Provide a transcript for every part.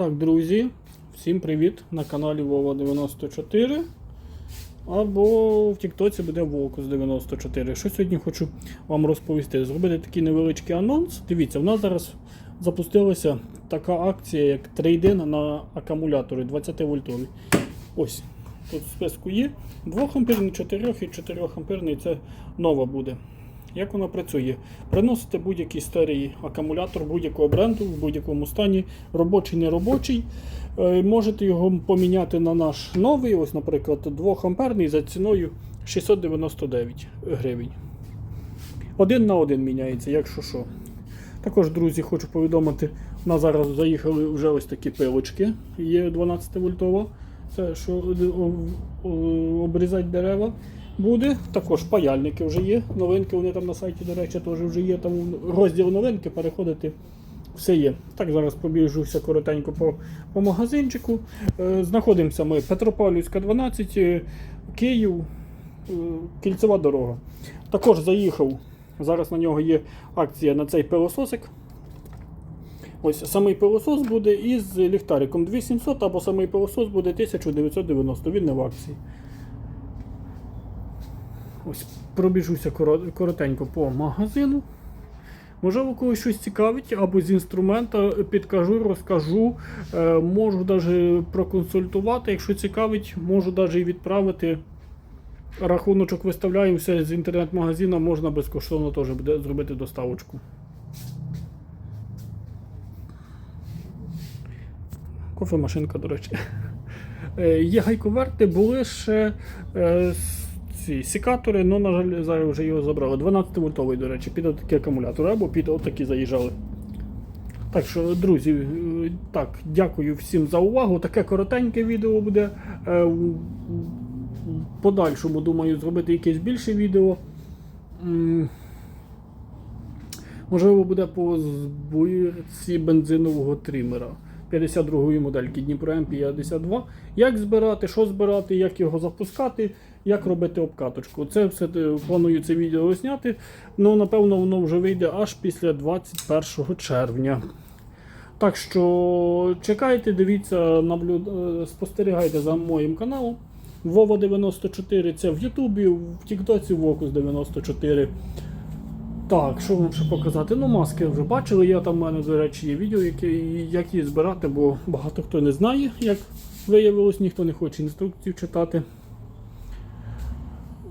Так, друзі, всім привіт на каналі Вова 94. Або в Тіктоці буде Волкус 94. Що сьогодні хочу вам розповісти? Зробити такий невеличкий анонс. Дивіться, в нас зараз запустилася така акція, як трейдин на акумулятори 20 вольтові. Ось, тут в списку є 2 амперний, 4 і 4 амперний це нова буде. Як вона працює? Приносите будь-який старий акумулятор будь-якого бренду в будь-якому стані, робочий, не робочий. Е, Можете його поміняти на наш новий, ось, наприклад, 2 амперний за ціною 699 гривень. Один на один міняється, якщо що. Також, друзі, хочу повідомити, у нас зараз заїхали вже ось такі пилочки, є 12 вольтова. Це що о- обрізати дерева буде. Також паяльники вже є. Новинки, вони там на сайті, до речі, теж вже є. Там розділ новинки, переходити. Все є. Так, зараз побіжуся коротенько по, по магазинчику. Е, знаходимося ми Петропавлівська, 12, е, Київ, е, кільцева дорога. Також заїхав. Зараз на нього є акція на цей пилососик. Ось самий пилосос буде із ліхтариком 2700 або самий пилосос буде 1990. Він не в акції. Ось пробіжуся коротенько по магазину. Можливо, когось щось цікавить, або з інструмента підкажу, розкажу. Е, можу навіть проконсультувати. Якщо цікавить, можу навіть і відправити. Рахуночок виставляю все з інтернет-магазину, можна безкоштовно теж буде зробити доставочку. Кофемашинка, до речі. Е, Є гайковерти, були ще е, с- ці сікатори, але, на жаль, зараз вже його забрали. 12 вольтовий, до речі, під отакі акумулятори або під отакі заїжджали. Так що, друзі, е, так, дякую всім за увагу. Таке коротеньке відео буде. Е, в- подальшому, думаю, зробити якесь більше відео. Можливо, буде по збірці бензинового трімера 52-ї модельки Дніпро М52. Як збирати, що збирати, як його запускати, як робити обкаточку. Це все е, планую це відео зняти. Ну, напевно, воно вже вийде аж після 21 червня. Так що чекайте, дивіться, наблюд... е, спостерігайте за моїм каналом. Вова 94 це в Ютубі, в Тіктоці Вокус 94. Так, що вам ще показати? Ну, маски вже бачили. Я там в мене, до речі, є відео, які, як її збирати, бо багато хто не знає, як виявилось, ніхто не хоче інструкцію читати.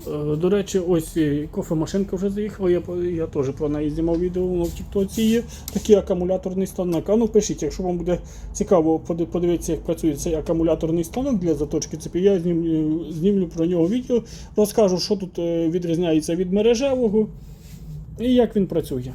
Е, До речі, ось кофемашинка вже заїхала, я, я теж про неї знімав відео, в Тіктоці є. Такий акумуляторний станок. А ну пишіть, якщо вам буде цікаво подивитися, як працює цей акумуляторний станок для заточки цепі, я знімлю, знімлю про нього відео, розкажу, що тут е, відрізняється від мережевого і як він працює.